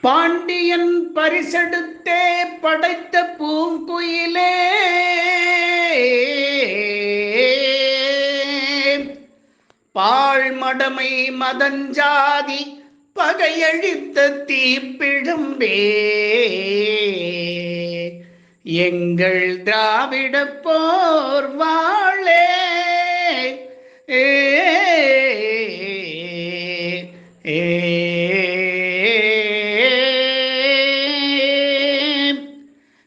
பாண்டியன் பரிசெடுத்தே படைத்த பூங்குயிலே. பாழ்மடமை மதஞ்சாதி பகையழித்த தீப்பிழம்பே. எங்கள் திராவிட போர் வாழே. ஏ.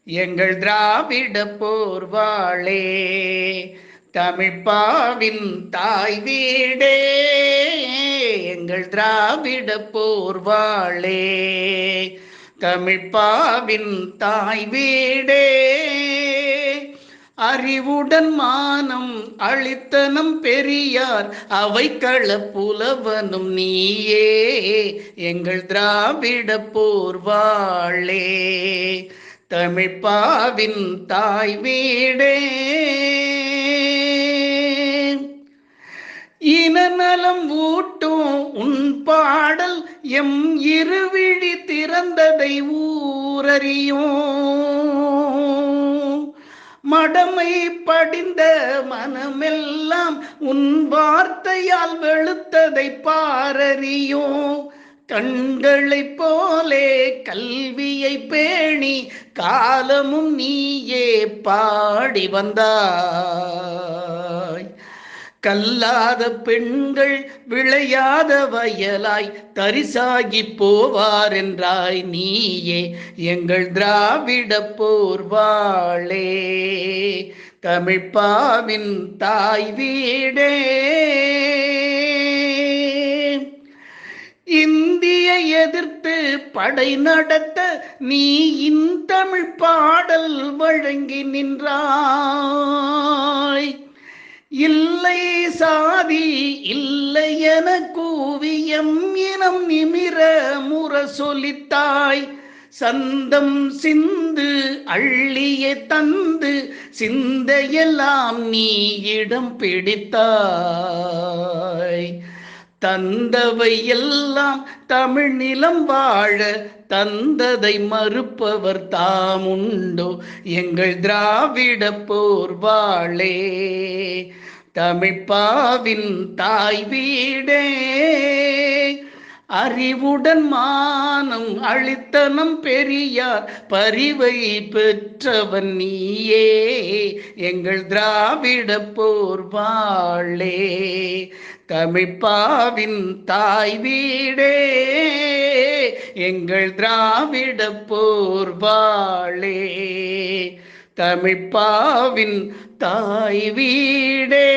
எங்கள் திராவிட போர்வாளே தமிழ்ப்பாவின் தாய் வீடே எங்கள் திராவிட போர்வாளே தமிழ்ப்பாவின் தாய் வீடே. அறிவுடன் மானம் அழித்தனம் பெரியார் அவைக்கள புலவனும் நீயே எங்கள் திராவிட போர்வாளே. தமிழ்ப்பாவின் தாய் வீடே. இனநலம் ஊட்டும் உன் பாடல் எம் இருவிழி திறந்ததை ஊரறியும். மடமை படிந்த மனமெல்லாம் உன் வார்த்தையால் வெளுத்ததை பாரறியும். கண்களைப் போலே கல்வியை பேணி காலமும் நீயே பாடி வந்தாய். கல்லாத பெண்கள் விளையாத வயலாய் தரிசாகி போவார் என்றாய் நீயே எங்கள் திராவிட போர்வாளே. தமிழ்ப்பாவின் தாய் வீடே. எதிர்த்து படை நடத்த நீ இன்தமிழ் பாடல் வழங்கி நின்றாய். இல்லை சாதி இல்லை என கூவியம் இனம் நிமிர முற சொலித்தாய். சந்தம் சிந்து அள்ளிய தந்து சிந்தையெல்லாம் நீ இடம் பிடித்தாய். தந்தவை எல்லாம் தமிழ் நிலம் வாழ தந்ததை மறுப்பவர் தாமுண்டோ? எங்கள் திராவிட போர்வாளே தமிழ்ப்பாவின் தாய் வீடே. அறிவுடன் மானம் அழித்தனம் பெரியார் பரிவை பெற்றவன் நீயே. எங்கள் திராவிட போர்வாளே. தமிழ்ப்பாவின் தாய் வீடே எங்கள் திராவிட போர்வாளே தமிழ்ப்பாவின் தாய் வீடே.